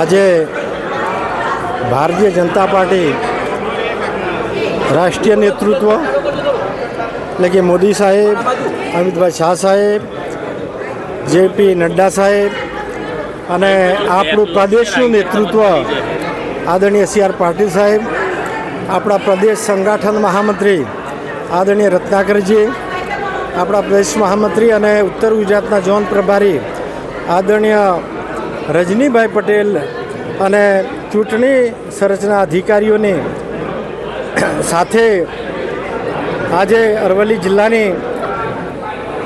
આજે ભારતીય જનતા પાર્ટી રાષ્ટ્રીય નેતૃત્વ, એટલે કે મોદી સાહેબ, અમિતભાઈ શાહ સાહેબ, જેપી નડ્ડા સાહેબ અને આપણું પ્રદેશનું નેતૃત્વ આદરણીય સી આર પાટીલ સાહેબ, આપણા પ્રદેશ સંગઠન મહામંત્રી આદરણીય રત્નાકરજી, આપણા પ્રદેશ મહામંત્રી અને ઉત્તર ગુજરાતના ઝોન પ્રભારી આદરણીય રજનીભાઈ પટેલ અને ચૂંટણી સંરચના અધિકારીઓની સાથે આજે અરવલ્લી જિલ્લાની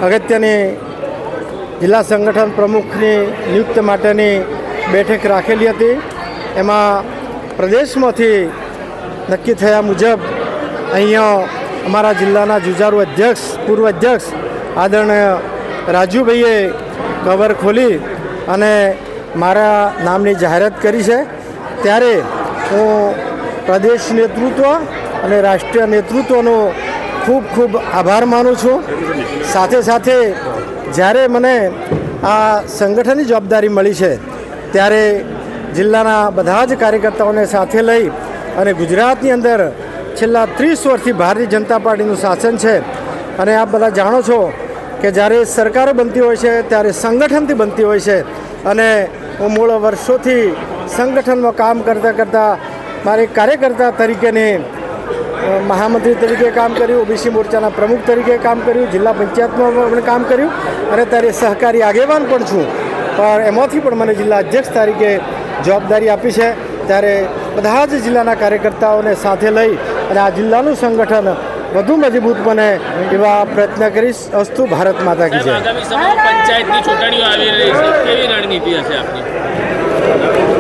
અગત્યની જિલ્લા સંગઠન પ્રમુખની નિયુક્ત માટેની બેઠક રાખેલી હતી. એમાં પ્રદેશમાંથી નક્કી થયા મુજબ અહીંયા અમારા જિલ્લાના જુજારુ અધ્યક્ષ, પૂર્વ અધ્યક્ષ, આદરણીય રાજુભાઈએ કવર ખોલી અને મારા નામની જાહેરાત કરી છે. ત્યારે હું પ્રદેશ નેતૃત્વ અને રાષ્ટ્રીય નેતૃત્વનો ખૂબ ખૂબ આભાર માનું છું. સાથે સાથે જ્યારે મને આ સંગઠનની જવાબદારી મળી છે, ત્યારે જિલ્લાના બધા જ કાર્યકર્તાઓને સાથે લઈ અને ગુજરાતની અંદર છેલ્લા ત્રીસ વર્ષથી ભારતીય જનતા પાર્ટીનું શાસન છે. અને આપ બધા જાણો છો કે જ્યારે સરકારો બનતી હોય છે, ત્યારે સંગઠનથી બનતી હોય છે. અને હું મૂળ વર્ષોથી સંગઠનમાં કામ કરતાં કરતાં મારી કાર્યકર્તા તરીકેની મહામંત્રી તરીકે કામ કર્યું, ઓબીસી મોરચાના પ્રમુખ તરીકે કામ કર્યું, જિલ્લા પંચાયતમાં પણ કામ કર્યું, અને ત્યારે સહકારી આગેવાન પણ છું. પણ એમાંથી પણ મને જિલ્લા અધ્યક્ષ તરીકે જવાબદારી આપી છે. ત્યારે બધા જ જિલ્લાના કાર્યકર્તાઓને સાથે લઈ અને આ જિલ્લાનું સંગઠન વધુ મજબૂત બને એવા પ્રયત્ન કરીશ. અસ્તુ ભારત માતા કી જય. આગામી સમયમાં પંચાયતની ચૂંટણીઓ આવી રહી છે. કેવી રણનીતિ હશે આપની?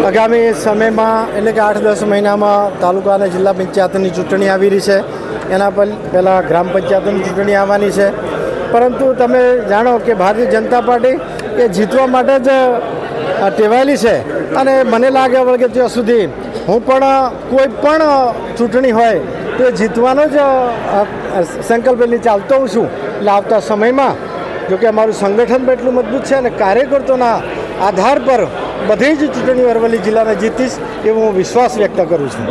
આગામી સમયમાં એટલે કે આઠ દસ મહિનામાં તાલુકા અને જિલ્લા પંચાયતની ચૂંટણી આવી રહી છે. એના પર પહેલાં ગ્રામ પંચાયતની ચૂંટણી આવવાની છે. પરંતુ તમે જાણો કે ભારતીય જનતા પાર્ટી એ જીતવા માટે જ ટેવાયેલી છે. અને મને લાગે વળગે ત્યાં સુધી હું પણ કોઈ પણ ચૂંટણી હોય તો જીતવાનો જ સંકલ્પ લઈને ચાલતો હોઉં છું. એટલે આવતા સમયમાં, જોકે અમારું સંગઠન પણ એટલું મજબૂત છે અને કાર્યકર્તાઓના આધાર પર બધી જ ચૂંટણીઓ અરવલ્લી જિલ્લાને જીતીશ, એવો હું વિશ્વાસ વ્યક્ત કરું છું.